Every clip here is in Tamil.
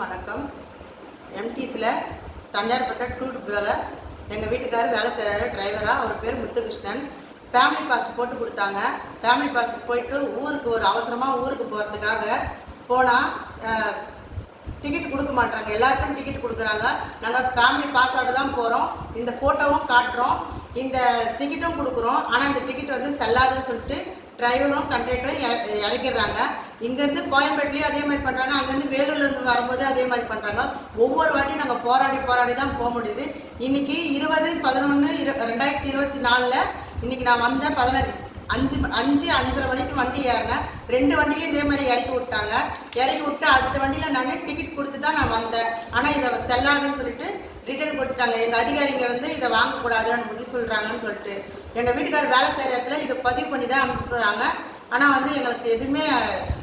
வணக்கம். எம்டிஸில் தண்டையார்பட்ட டூர் வேலை எங்கள் வீட்டுக்காரர் வேலை செய்கிறாரு டிரைவராக அவர் பேர் முத்துகிருஷ்ணன். ஃபேமிலி பாஸ் போட்டு கொடுத்தாங்க. ஃபேமிலி பாஸ் போயிட்டு ஊருக்கு ஒரு அவசரமாக ஊருக்கு போகிறதுக்காக போனால் டிக்கெட் கொடுக்க மாட்டாங்க எல்லாருக்கும் டிக்கெட் கொடுக்குறாங்க. நாங்கள் ஃபேமிலி பாஸோட தான் போகிறோம் இந்த ஃபோட்டோவும் காட்டுறோம். இந்த டிக்கெட்டும் கொடுக்குறோம். ஆனால் இந்த டிக்கெட் வந்து செல்லாதுன்னு சொல்லிட்டு டிரைவரும் கண்டக்டரும் இறக்கிடுறாங்க. இங்கேருந்து கோயம்பேட்லேயும் அதே மாதிரி பண்ணுறாங்க அங்கேருந்து வேலூர்லேருந்து வரும்போது அதே மாதிரி பண்ணுறாங்க ஒவ்வொரு வாட்டியும் நாங்கள் போராடி போராடி தான் போக முடியுது. இன்னைக்கு இருபது பதினொன்று இரு ரெண்டாயிரத்தி இருபத்தி நாலில் இன்னைக்கு நான் வந்தேன் பதினஞ்சு அஞ்சு அஞ்சு அஞ்சரை மணிக்கு வண்டி ஏறினேன் ரெண்டு வண்டிலையும் இதே மாதிரி இறக்கி விட்டாங்க. இறக்கி விட்டு அடுத்த வண்டியில் நான் டிக்கெட் கொடுத்து தான் நான் வந்தேன். ஆனால் இதை செல்லாதுன்னு சொல்லிட்டு ரிட்டர்ன் கொடுத்துட்டாங்க எங்கள் அதிகாரிங்க வந்து இதை வாங்கக்கூடாதுன்னு சொல்லி சொல்கிறாங்கன்னு சொல்லிட்டு. எங்கள் வீட்டுக்காரர் வேலை செய்கிற இடத்துல இதை பதிவு பண்ணி தான் அனுப்புகிறாங்க ஆனால் வந்து எங்களுக்கு எதுவுமே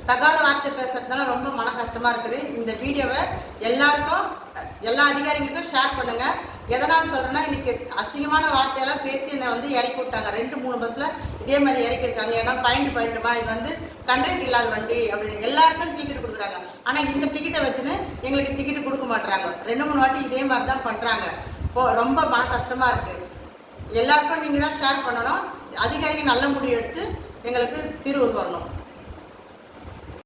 தகாத வார்த்தை பேசுறதுனால ரொம்ப மன கஷ்டமாக இருக்குது. இந்த வீடியோவை எல்லாருக்கும் எல்லா அதிகாரிகளுக்கும் ஷேர் பண்ணுங்கள் எதனால் சொல்கிறேன்னா இன்னைக்கு அசிங்கமான வார்த்தையெல்லாம் பேசி என்னை வந்து இறக்கி விட்டாங்க. ரெண்டு மூணு பஸ்ஸில் இதே மாதிரி இறக்கியிருக்காங்க. ஏன்னா பாயிண்ட் பாயிண்ட்டுமா இது வந்து கண்டக்ட் இல்லாத வண்டி அப்படின்னு எல்லாருக்கும் டிக்கெட் கொடுக்குறாங்க. ஆனால் இந்த டிக்கெட்டை வச்சுன்னு எங்களுக்கு டிக்கெட் கொடுக்க மாட்டுறாங்க ரெண்டு மூணு வாட்டி இதே மாதிரி தான் பண்ணுறாங்க ரொம்ப மன கஷ்டமாக இருக்குது எல்லாருக்கும் நீங்கள் தான் ஷேர் பண்ணணும். அதிகாரிகள் நல்ல முடிவு எடுத்து எங்களுக்கு தீர்வு வரணும்.